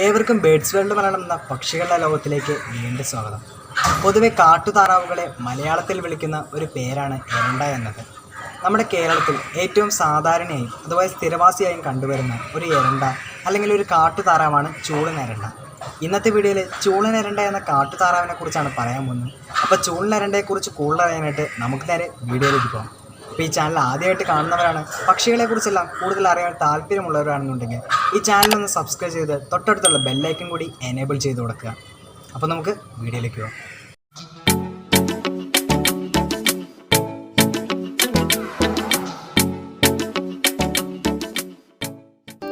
ഏവർക്കും birds world Malayalam എന്ന പക്ഷികളുടെ ലോകത്തിലേക്ക് വീണ്ടും സ്വാഗതം. പൊതുവെ കാട്ടുതാറാവുകളെ മലയാളത്തിൽ വിളിക്കുന്ന ഒരു പേരാണ് എരണ്ട എന്നത്. നമ്മുടെ കേരളത്തിൽ ഏറ്റവും സാധാരണയായും അതുപോലെ സ്ഥിരവാസിയായും കണ്ടുവരുന്ന ഒരു എരണ്ട അല്ലെങ്കിൽ ഒരു കാട്ടുതാറാവാണ് ചൂളനെരണ്ട. ഇന്നത്തെ വീഡിയോയിൽ ചൂളനെരണ്ട എന്ന കാട്ടുതാറാവിനെ കുറിച്ചാണ് പറയാൻ പോകുന്നത്. അപ്പോൾ ചൂളനെരണ്ടയെക്കുറിച്ച് കൂടുതൽ അറിയാനായിട്ട് നമുക്ക് നേരെ വീഡിയോയിലേക്ക് പോകാം. അപ്പോൾ ഈ ചാനൽ ആദ്യമായിട്ട് കാണുന്നവരാണ് പക്ഷികളെക്കുറിച്ചെല്ലാം കൂടുതൽ അറിയാൻ താല്പര്യമുള്ളവരാണെന്നുണ്ടെങ്കിൽ ഈ ചാനൽ ഒന്ന് സബ്സ്ക്രൈബ് ചെയ്ത് തൊട്ടടുത്തുള്ള ബെല്ലൈക്കൻ കൂടി എനേബിൾ ചെയ്ത് കൊടുക്കുക. അപ്പോൾ നമുക്ക് വീഡിയോയിലേക്ക് പോകാം.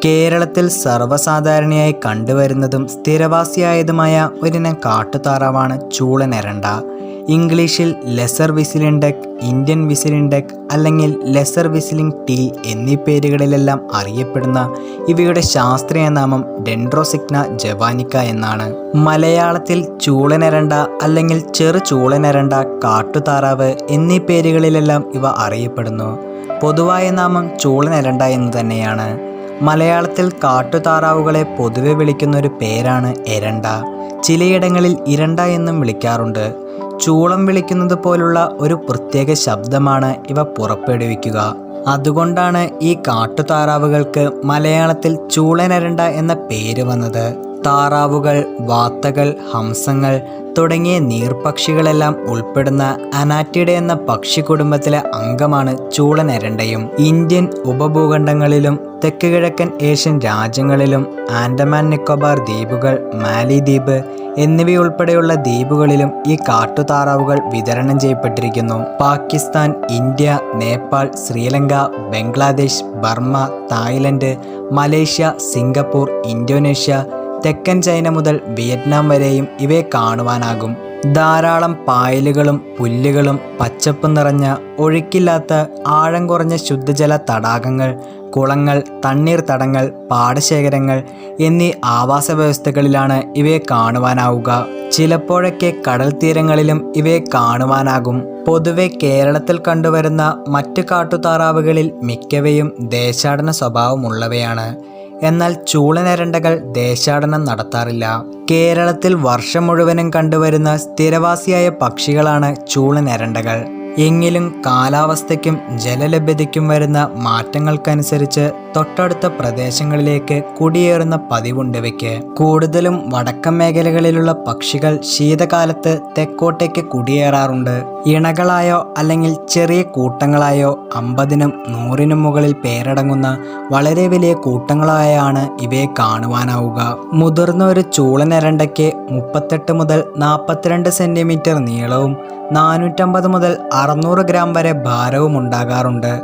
കേരളത്തിൽ സർവസാധാരണയായി കണ്ടുവരുന്നതും സ്ഥിരവാസിയായതുമായ ഒരിനം കാട്ടുതാറാവാണ് ചൂളനെരണ്ട ഇംഗ്ലീഷിൽ lesser whistling duck Indian whistling duck അല്ലെങ്കിൽ ലെസർ വിസിലിംഗ് ടീ എന്നീ പേരുകളിലെല്ലാം അറിയപ്പെടുന്ന ഇവയുടെ ശാസ്ത്രീയ നാമം ഡെൻഡ്രോസിഗ്ന ജവാനിക്ക എന്നാണ്. മലയാളത്തിൽ ചൂളനരണ്ട അല്ലെങ്കിൽ ചെറു ചൂളനരണ്ട കാട്ടുതാറാവ് എന്നീ പേരുകളിലെല്ലാം ഇവ അറിയപ്പെടുന്നു. പൊതുവായ നാമം ചൂളനരണ്ട എന്ന് തന്നെയാണ്. മലയാളത്തിൽ കാട്ടുതാറാവുകളെ പൊതുവെ വിളിക്കുന്ന ഒരു പേരാണ് എരണ്ട. ചിലയിടങ്ങളിൽ ഇരണ്ട എന്നും വിളിക്കാറുണ്ട്. ചൂളം വിളിക്കുന്നത് പോലുള്ള ഒരു പ്രത്യേക ശബ്ദമാണ് ഇവ പുറപ്പെടുവിക്കുക. അതുകൊണ്ടാണ് ഈ കാട്ടുതാറാവുകൾക്ക് മലയാളത്തിൽ ചൂളനരണ്ട എന്ന പേര് വന്നത്. താറാവുകൾ വാത്തകൾ ഹംസങ്ങൾ തുടങ്ങിയ നീർപക്ഷികളെല്ലാം ഉൾപ്പെടുന്ന അനാറ്റിഡ എന്ന പക്ഷി കുടുംബത്തിലെ അംഗമാണ് ചൂളനരണ്ടയും ഇന്ത്യൻ ഉപഭൂഖണ്ഡങ്ങളിലും തെക്ക് കിഴക്കൻ ഏഷ്യൻ രാജ്യങ്ങളിലും ആൻഡമാൻ നിക്കോബാർ ദ്വീപുകൾ മാലിദ്വീപ് എന്നിവയുൾപ്പെടെയുള്ള ദ്വീപുകളിലും ഈ കാട്ടുതാറാവുകൾ വിതരണം ചെയ്യപ്പെട്ടിരിക്കുന്നു. Pakistan India Nepal Sri Lanka Bangladesh Burma Thailand Malaysia Singapore Indonesia തെക്കൻ ചൈന മുതൽ വിയറ്റ്നാം വരെയും ഇവയെ കാണുവാനാകും. ധാരാളം പായലുകളും പുല്ലുകളും പച്ചപ്പും നിറഞ്ഞ ഒഴുക്കില്ലാത്ത ആഴം കുറഞ്ഞ ശുദ്ധജല തടാകങ്ങൾ കുളങ്ങൾ തണ്ണീർത്തടങ്ങൾ പാടശേഖരങ്ങൾ എന്നീ ആവാസ വ്യവസ്ഥകളിലാണ് ഇവയെ കാണുവാനാവുക. ചിലപ്പോഴൊക്കെ കടൽ തീരങ്ങളിലും ഇവയെ കാണുവാനാകും. പൊതുവെ കേരളത്തിൽ കണ്ടുവരുന്ന മറ്റു കാട്ടുതാറാവുകളിൽ മിക്കവയും ദേശാടന സ്വഭാവമുള്ളവയാണ്. എന്നാൽ ചൂളനരണ്ടകൾ ദേശാടനം നടത്താറില്ല. കേരളത്തിൽ വർഷം മുഴുവനും കണ്ടുവരുന്ന സ്ഥിരവാസിയായ പക്ഷികളാണ് ചൂളനെരണ്ടകൾ. എങ്കിലും കാലാവസ്ഥയ്ക്കും ജലലഭ്യതയ്ക്കും വരുന്ന മാറ്റങ്ങൾക്കനുസരിച്ച് തൊട്ടടുത്ത പ്രദേശങ്ങളിലേക്ക് കുടിയേറുന്ന പതിവുണ്ടവയ്ക്ക് കൂടുതലും വടക്കൻ മേഖലകളിലുള്ള പക്ഷികൾ ശീതകാലത്ത് തെക്കോട്ടേക്ക് കുടിയേറാറുണ്ട്. ഇണകളായോ അല്ലെങ്കിൽ ചെറിയ കൂട്ടങ്ങളായോ അമ്പതിനും നൂറിനും മുകളിൽ പേരടങ്ങുന്ന വളരെ വലിയ കൂട്ടങ്ങളായാണ് ഇവയെ കാണുവാനാവുക. മുതിർന്ന ഒരു ചൂളനരണ്ടയ്ക്ക് മുപ്പത്തെട്ട് മുതൽ നാൽപ്പത്തിരണ്ട് സെന്റിമീറ്റർ നീളവും നാനൂറ്റമ്പത് മുതൽ അറുന്നൂറ് ഗ്രാം വരെ ഭാരവും ഉണ്ടാകാറുണ്ട്.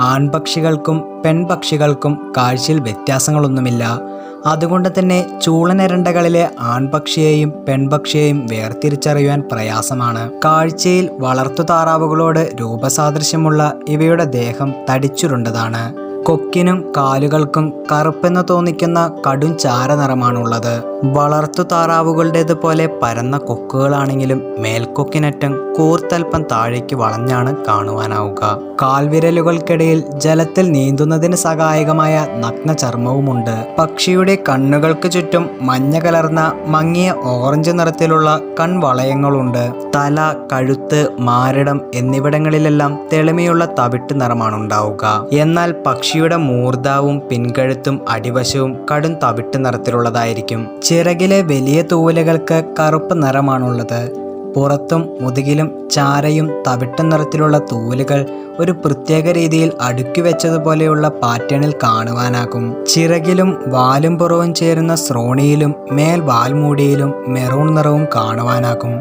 ആൺപക്ഷികൾക്കും പെൺപക്ഷികൾക്കും കാഴ്ചയിൽ വ്യത്യാസങ്ങളൊന്നുമില്ല. അതുകൊണ്ട് തന്നെ ചൂളനരണ്ടകളിലെ ആൺപക്ഷിയെയും പെൺപക്ഷിയെയും വേർതിരിച്ചറിയുവാൻ പ്രയാസമാണ്. കാഴ്ചയിൽ വളർത്തു താറാവുകളോട് രൂപസാദൃശ്യമുള്ള ഇവയുടെ ദേഹം തടിച്ചുരുണ്ടതാണ്. കൊക്കിനും കാലുകൾക്കും കറുപ്പെന്ന് തോന്നിക്കുന്ന കടും ചാരനിറമാണുള്ളത് വളർത്തു താറാവുകളുടേതുപോലെ പരന്ന കൊക്കുകളാണെങ്കിലും മേൽക്കൊക്കിനറ്റം കൂർത്തൽപ്പം താഴേക്ക് വളഞ്ഞാണ് കാണുവാനാവുക. കാൽവിരലുകൾക്കിടയിൽ ജലത്തിൽ നീന്തുന്നതിന് സഹായകമായ നഗ്ന ചർമ്മവുമുണ്ട് പക്ഷിയുടെ കണ്ണുകൾക്ക് ചുറ്റും മഞ്ഞ കലർന്ന മങ്ങിയ ഓറഞ്ച് നിറത്തിലുള്ള കൺവളയങ്ങളുണ്ട്. തല കഴുത്ത് മാരടം എന്നിവിടങ്ങളിലെല്ലാം തെളിമയുള്ള തവിട്ട് നിറമാണ് ഉണ്ടാവുക എന്നാൽ പക്ഷിയുടെ മൂർധാവും പിൻകഴുത്തും അടിവശവും കടും തവിട്ട് നിറത്തിലുള്ളതായിരിക്കും. ചിറകിലെ വലിയ തൂവലുകൾക്ക് കറുപ്പ് നിറമാണുള്ളത്. പുറത്തും മുതുകിലും ചാരയും തവിട്ട നിറത്തിലുള്ള തൂവലുകൾ ഒരു പ്രത്യേക രീതിയിൽ അടുക്കി വെച്ചതുപോലെയുള്ള പാറ്റേണിൽ കാണുവാനാകും. ചിറകിലും വാലും പുറവും ചേരുന്ന ശ്രോണിയിലും മേൽ വാൽമൂടിയിലും മെറൂൺ നിറവും കാണുവാനാകും.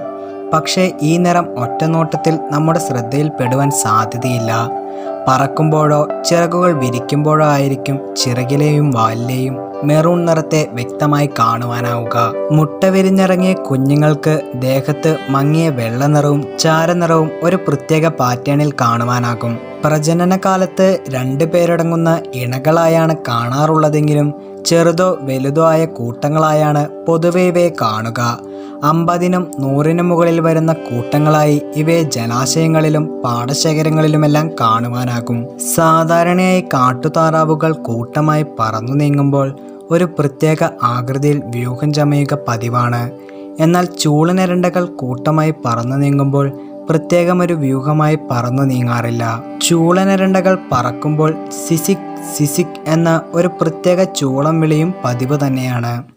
പക്ഷേ ഈ നിറം ഒറ്റനോട്ടത്തിൽ നമ്മുടെ ശ്രദ്ധയിൽപ്പെടുവാൻ സാധ്യതയില്ല. പറക്കുമ്പോഴോ ചിറകുകൾ വിരിക്കുമ്പോഴോ ആയിരിക്കും ചിറകിലെയും വാലിലെയും മെറൂൺ നിറത്തെ വ്യക്തമായി കാണുവാനാവുക. മുട്ട വിരിഞ്ഞിറങ്ങിയ കുഞ്ഞുങ്ങൾക്ക് ദേഹത്ത് മങ്ങിയ വെള്ളനിറവും ചാരനിറവും ഒരു പ്രത്യേക പാറ്റേണിൽ കാണുവാനാകും. പ്രജനനകാലത്ത് രണ്ടു പേരടങ്ങുന്ന ഇണകളായാണ് കാണാറുള്ളതെങ്കിലും ചെറുതോ വലുതോ ആയ കൂട്ടങ്ങളായാണ് പൊതുവെ കാണുക. അമ്പതിനും നൂറിനും മുകളിൽ വരുന്ന കൂട്ടങ്ങളായി ഇവയെ ജലാശയങ്ങളിലും പാടശേഖരങ്ങളിലുമെല്ലാം കാണുവാനാകും. സാധാരണയായി കാട്ടുതാറാവുകൾ കൂട്ടമായി പറന്നു നീങ്ങുമ്പോൾ ഒരു പ്രത്യേക ആകൃതിയിൽ വ്യൂഹം ചമയുക പതിവാണ്. എന്നാൽ ചൂളനരണ്ടകൾ കൂട്ടമായി പറന്നു നീങ്ങുമ്പോൾ പ്രത്യേകമൊരു വ്യൂഹമായി പറന്നു നീങ്ങാറില്ല. ചൂളനരണ്ടകൾ പറക്കുമ്പോൾ സിസിക് സിസിക് എന്ന ഒരു പ്രത്യേക ചൂളം വിളിയും പതിവ് തന്നെയാണ്.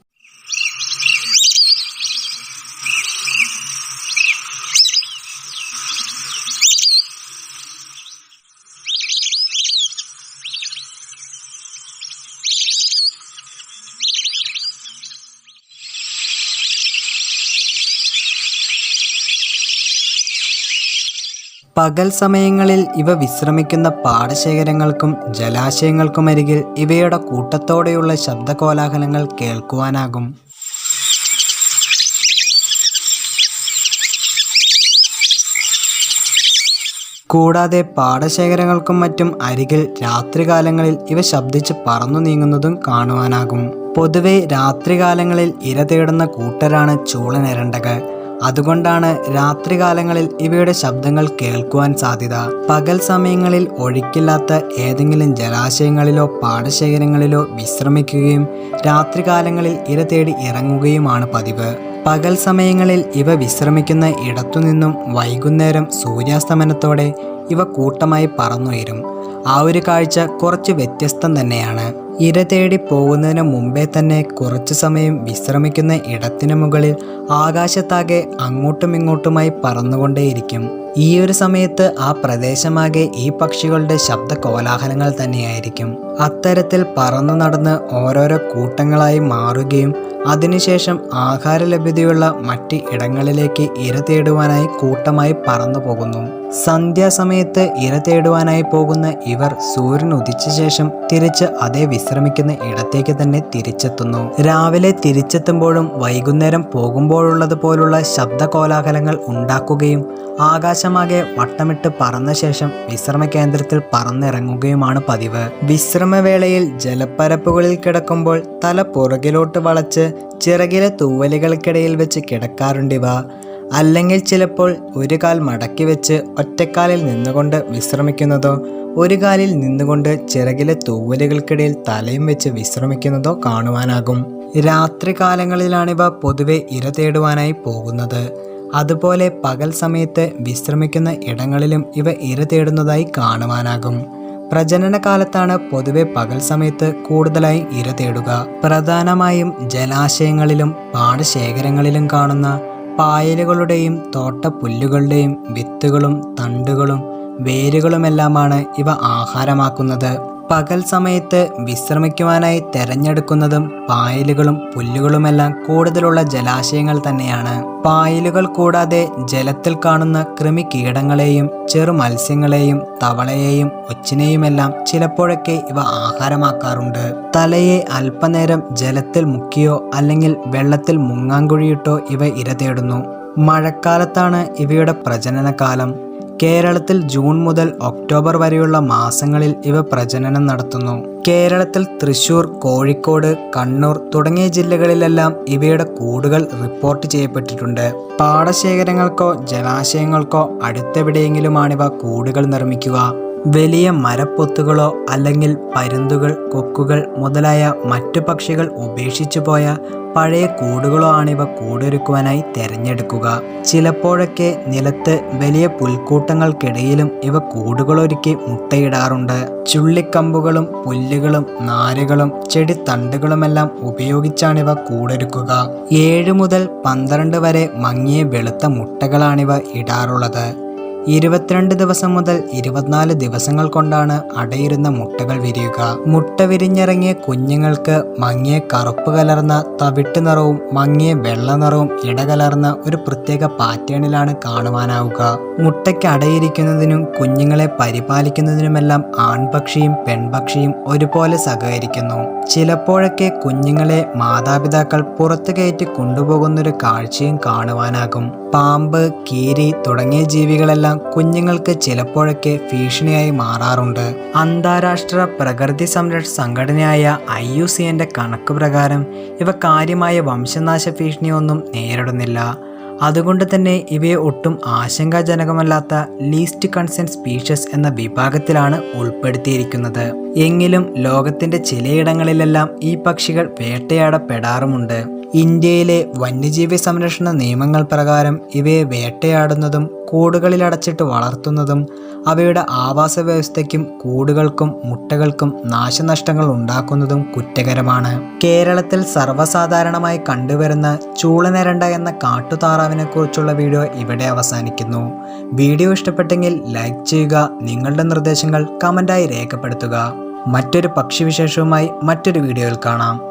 പകൽ സമയങ്ങളിൽ ഇവ വിശ്രമിക്കുന്ന പാടശേഖരങ്ങൾക്കും ജലാശയങ്ങൾക്കും ജലാശയങ്ങൾക്കുമരികിൽ ഇവയുടെ കൂട്ടത്തോടെയുള്ള ശബ്ദകോലാഹലങ്ങൾ കേൾക്കുവാനാകും. കൂടാതെ പാടശേഖരങ്ങൾക്കും മറ്റും അരികിൽ രാത്രികാലങ്ങളിൽ ഇവ ശബ്ദിച്ച് പറന്നു നീങ്ങുന്നതും കാണുവാനാകും. പൊതുവെ രാത്രികാലങ്ങളിൽ ഇര തേടുന്ന കൂട്ടരാണ് ചൂളനിരണ്ടകൾ അതുകൊണ്ടാണ് രാത്രികാലങ്ങളിൽ ഇവയുടെ ശബ്ദങ്ങൾ കേൾക്കുവാൻ സാധ്യത. പകൽ സമയങ്ങളിൽ ഒഴുക്കില്ലാത്ത ഏതെങ്കിലും ജലാശയങ്ങളിലോ പാടശേഖരങ്ങളിലോ വിശ്രമിക്കുകയും രാത്രികാലങ്ങളിൽ ഇര തേടി ഇറങ്ങുകയുമാണ് പതിവ്. പകൽ സമയങ്ങളിൽ ഇവ വിശ്രമിക്കുന്ന ഇടത്തുനിന്നും വൈകുന്നേരം സൂര്യാസ്തമനത്തോടെ ഇവ കൂട്ടമായി പറന്നുയരും. ആ ഒരു കാഴ്ച കുറച്ച് വ്യത്യസ്തം തന്നെയാണ്. ഇര തേടി പോകുന്നതിന് മുമ്പേ തന്നെ കുറച്ചു സമയം വിശ്രമിക്കുന്ന ഇടത്തിനു മുകളിൽ ആകാശത്താകെ അങ്ങോട്ടും ഇങ്ങോട്ടുമായി പറന്നുകൊണ്ടേയിരിക്കും. ഈ ഒരു സമയത്ത് ആ പ്രദേശമാകെ ഈ പക്ഷികളുടെ ശബ്ദ കോലാഹലങ്ങൾ തന്നെയായിരിക്കും. അത്തരത്തിൽ പറന്നു നടന്ന് ഓരോരോ കൂട്ടങ്ങളായി മാറുകയും അതിനുശേഷം ആഹാര ലഭ്യതയുള്ള മറ്റ് ഇടങ്ങളിലേക്ക് ഇര തേടുവാനായി കൂട്ടമായി പറന്നു പോകുന്നു. സന്ധ്യാസമയത്ത് ഇര തേടുവാനായി പോകുന്ന ഇവർ സൂര്യൻ ഉദിച്ച ശേഷം തിരിച്ച് അതേ വിശ്രമിക്കുന്ന ഇടത്തേക്ക് തന്നെ തിരിച്ചെത്തുന്നു. രാവിലെ തിരിച്ചെത്തുമ്പോഴും വൈകുന്നേരം പോകുമ്പോഴുള്ളത് പോലുള്ള ശബ്ദ കോലാഹലങ്ങൾ ഉണ്ടാക്കുകയും ആകാശമാകെ വട്ടമിട്ട് പറന്ന ശേഷം വിശ്രമ കേന്ദ്രത്തിൽ പറന്നിറങ്ങുകയുമാണ് പതിവ്. വിശ്രമവേളയിൽ ജലപ്പരപ്പുകളിൽ കിടക്കുമ്പോൾ തല പുറകിലോട്ട് വളച്ച് ചിറകിലെ തൂവലുകൾക്കിടയിൽ വെച്ച് കിടക്കാറുണ്ടിവ. അല്ലെങ്കിൽ ചിലപ്പോൾ ഒരു കാൽ മടക്കി വെച്ച് ഒറ്റക്കാലിൽ നിന്നുകൊണ്ട് വിശ്രമിക്കുന്നതോ ഒരു കാലിൽ നിന്നുകൊണ്ട് ചിറകിലെ തൂവലുകൾക്കിടയിൽ തലയും വെച്ച് വിശ്രമിക്കുന്നതോ കാണുവാനാകും. രാത്രികാലങ്ങളിലാണിവ പൊതുവെ ഇര തേടുവാനായി പോകുന്നത്. അതുപോലെ പകൽ സമയത്ത് വിശ്രമിക്കുന്ന ഇടങ്ങളിലും ഇവ ഇര തേടുന്നതായി കാണുവാനാകും. പ്രജനന കാലത്താണ് പൊതുവെ പകൽ സമയത്ത് കൂടുതലായി ഇര തേടുക. പ്രധാനമായും ജലാശയങ്ങളിലും പാടശേഖരങ്ങളിലും കാണുന്ന പായലുകളുടെയും തോട്ടപ്പുല്ലുകളുടെയും വിത്തുകളും തണ്ടുകളും വേരുകളുമെല്ലാമാണ് ഇവ ആഹാരമാക്കുന്നത്. പകൽ സമയത്ത് വിശ്രമിക്കുവാനായി തെരഞ്ഞെടുക്കുന്നതും പായലുകളും പുല്ലുകളുമെല്ലാം കൂടുതലുള്ള ജലാശയങ്ങൾ തന്നെയാണ്. പായലുകൾ കൂടാതെ ജലത്തിൽ കാണുന്ന കൃമികീടങ്ങളെയും ചെറു മത്സ്യങ്ങളെയും തവളയെയും ഒച്ചിനെയുമെല്ലാം ചിലപ്പോഴൊക്കെ ഇവ ആഹാരമാക്കാറുണ്ട്. തലയെ അല്പനേരം ജലത്തിൽ മുക്കിയോ അല്ലെങ്കിൽ വെള്ളത്തിൽ മുങ്ങാങ്കുഴിയിട്ടോ ഇവ ഇര തേടുന്നു. മഴക്കാലത്താണ് ഇവയുടെ പ്രജനനകാലം. കേരളത്തിൽ ജൂൺ മുതൽ ഒക്ടോബർ വരെയുള്ള മാസങ്ങളിൽ ഇവ പ്രജനനം നടത്തുന്നു. കേരളത്തിൽ തൃശൂർ കോഴിക്കോട് കണ്ണൂർ തുടങ്ങിയ ജില്ലകളിലെല്ലാം ഇവയുടെ കൂടുകൾ റിപ്പോർട്ട് ചെയ്യപ്പെട്ടിട്ടുണ്ട്. പാടശേഖരങ്ങൾക്കോ ജലാശയങ്ങൾക്കോ അടുത്തെവിടെയെങ്കിലുമാണിവ കൂടുകൾ നിർമ്മിക്കുക. വലിയ മരപ്പൊത്തുകളോ അല്ലെങ്കിൽ പരുന്തുകൾ കൊക്കുകൾ മുതലായ മറ്റു പക്ഷികൾ ഉപേക്ഷിച്ചു പോയ പഴയ കൂടുകളോ ആണിവ കൂടൊരുക്കുവാനായി തിരഞ്ഞെടുക്കുക. ചിലപ്പോഴൊക്കെ നിലത്ത് വലിയ പുൽക്കൂട്ടങ്ങൾക്കിടയിലും ഇവ കൂടുകളൊരുക്കി മുട്ടയിടാറുണ്ട്. ചുള്ളിക്കമ്പുകളും പുല്ലുകളും നാരുകളും ചെടിത്തണ്ടുകളുമെല്ലാം ഉപയോഗിച്ചാണിവ കൂടൊരുക്കുക. ഏഴ് മുതൽ പന്ത്രണ്ട് വരെ മങ്ങിയ വെളുത്ത മുട്ടകളാണിവ ഇടാറുള്ളത്. ഇരുപത്തിരണ്ട് ദിവസം മുതൽ ഇരുപത്തിനാല് ദിവസങ്ങൾ കൊണ്ടാണ് അടയിരുന്ന മുട്ടകൾ വിരിയുക. മുട്ട വിരിഞ്ഞിറങ്ങിയ കുഞ്ഞുങ്ങൾക്ക് മങ്ങിയ കറുപ്പ് കലർന്ന തവിട്ട് നിറവും മങ്ങിയ വെള്ള നിറവും ഇടകലർന്ന ഒരു പ്രത്യേക പാറ്റേണിലാണ് കാണുവാനാവുക. മുട്ടയ്ക്ക് അടയിരിക്കുന്നതിനും കുഞ്ഞുങ്ങളെ പരിപാലിക്കുന്നതിനുമെല്ലാം ആൺപക്ഷിയും പെൺപക്ഷിയും ഒരുപോലെ സഹകരിക്കുന്നു. ചിലപ്പോഴൊക്കെ കുഞ്ഞുങ്ങളെ മാതാപിതാക്കൾ പുറത്തു കയറ്റി കൊണ്ടുപോകുന്നൊരു കാഴ്ചയും കാണുവാനാകും. പാമ്പ് കീരി തുടങ്ങിയ ജീവികളെല്ലാം കുഞ്ഞുങ്ങൾക്ക് ചിലപ്പോഴൊക്കെ ഭീഷണിയായി മാറാറുണ്ട്. അന്താരാഷ്ട്ര പ്രകൃതി സംരക്ഷണ സംഘടനയായ ഐ യു സിന്റെ കണക്ക് പ്രകാരം ഇവ കാര്യമായ വംശനാശ ഭീഷണിയൊന്നും നേരിടുന്നില്ല. അതുകൊണ്ട് തന്നെ ഇവയെ ഒട്ടും ആശങ്കാജനകമല്ലാത്ത ലീസ്റ്റ് കൺസേൺ സ്പീഷ്യസ് എന്ന വിഭാഗത്തിലാണ് ഉൾപ്പെടുത്തിയിരിക്കുന്നത്. എങ്കിലും ലോകത്തിന്റെ ചിലയിടങ്ങളിലെല്ലാം ഈ പക്ഷികൾ വേട്ടയാടപ്പെടാറുമുണ്ട്. ഇന്ത്യയിലെ വന്യജീവി സംരക്ഷണ നിയമങ്ങൾ പ്രകാരം ഇവയെ വേട്ടയാടുന്നതും കൂടുകളിൽ അടച്ചിട്ട് വളർത്തുന്നതും അവയുടെ ആവാസ വ്യവസ്ഥയ്ക്കും കൂടുകൾക്കും മുട്ടകൾക്കും നാശനഷ്ടങ്ങൾ ഉണ്ടാക്കുന്നതും കുറ്റകരമാണ്. കേരളത്തിൽ സർവസാധാരണമായി കണ്ടുവരുന്ന ചൂളനെരണ്ട എന്ന കാട്ടുതാറാവിനെ കുറിച്ചുള്ള വീഡിയോ ഇവിടെ അവസാനിക്കുന്നു. വീഡിയോ ഇഷ്ടപ്പെട്ടെങ്കിൽ ലൈക്ക് ചെയ്യുക നിങ്ങളുടെ നിർദ്ദേശങ്ങൾ കമന്റായി രേഖപ്പെടുത്തുക. മറ്റൊരു പക്ഷിവിശേഷവുമായി മറ്റൊരു വീഡിയോയിൽ കാണാം.